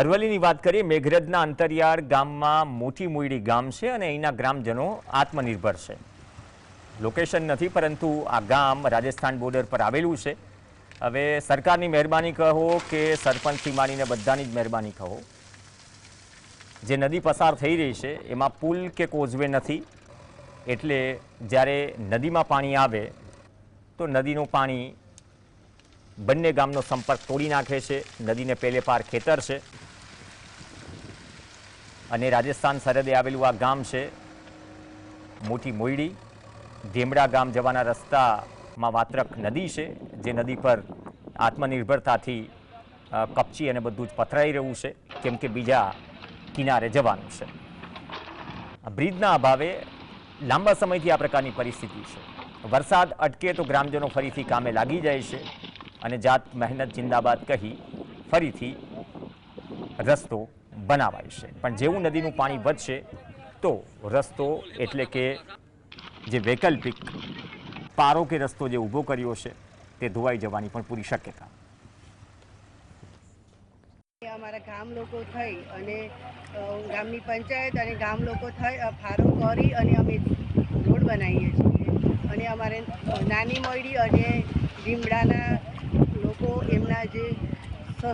અરવલ્લીની વાત કરીએ, મેઘરજના અંતરિયાળ ગામમાં મોટી મુયડી ગામ છે અને અહીંના ગ્રામજનો આત્મનિર્ભર છે. લોકેશન નથી, પરંતુ આ ગામ રાજસ્થાન બોર્ડર પર આવેલું છે. હવે સરકારની મહેરબાની કહો કે સરપંચથી માંડીને બધાની જ મહેરબાની કહો. જે નદી પસાર થઈ રહી છે, એમાં પુલ કે કોઝવે નથી. એટલે જ્યારે નદીમાં પાણી આવે, તો નદીનું પાણી બંને ગામનો સંપર્ક તોડી નાખે છે. નદીને પેલે પાર ખેતર છે. અને રાજસ્થાન સરહદે આવેલું આ ગામ છે, મોટી મોયડી. ધેમડા ગામ જવાના રસ્તામાં વાત્રક નદી છે, જે નદી પર આત્મનિર્ભરતાથી કપચી અને બધું જ પથરાઈ રહ્યું છે, કેમ કે બીજા કિનારે જવાનું છે. બ્રિજના અભાવે લાંબા સમયથી આ પ્રકારની પરિસ્થિતિ છે. વરસાદ અટકે તો ગ્રામજનો ફરીથી કામે લાગી જાય છે અને જાત મહેનત જિંદાબાદ કહી ફરીથી રસ્તો બનાવાય છે. પણ જેવું નદીનું પાણી વધશે તો રસ્તો એટલે કે જે વૈકલ્પિક પારો કે રસ્તો જે ઊભો કર્યો છે તે ધોવાઈ જવાની પણ પૂરી શક્યતા. અમારા ગામ લોકો થઈ અને ગામની પંચાયત અને ગામ લોકો થઈ ફારો કરી અને અમે રોડ બનાવીએ છીએ. અને અમારે નાની મળી અને લીમડાના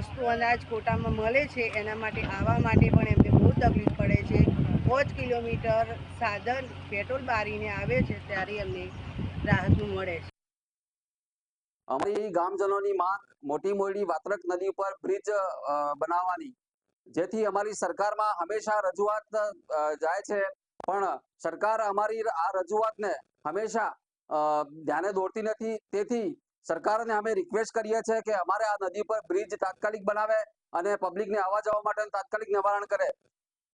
સસ્તું અનાજ કોટામાં મળે છે, એના માટે આવવા માટે પણ એમને બહુ તકલીફ પડે છે. પાંચ કિલોમીટર સાધન પેટ્રોલ બારીને આવે છે, ત્યારે એમને રાહતનું મળે છે. અમારી ગામજનોની માંગ મોટી મોડી વાત્રક નદી ઉપર બ્રિજ બનાવવાની, જેથી અમારી સરકારમાં હંમેશા રજૂઆત જાય છે. પણ સરકાર અમારી આ રજૂઆતને હંમેશા ધ્યાને દોરતી નથી. તેથી સરકારને અમે રિક્વેસ્ટ કરીએ છીએ કે અમારે આ નદી પર બ્રિજ તાત્કાલિક બનાવે અને પબ્લિકને આવવા જવા માટે તાત્કાલિક નિવારણ કરે.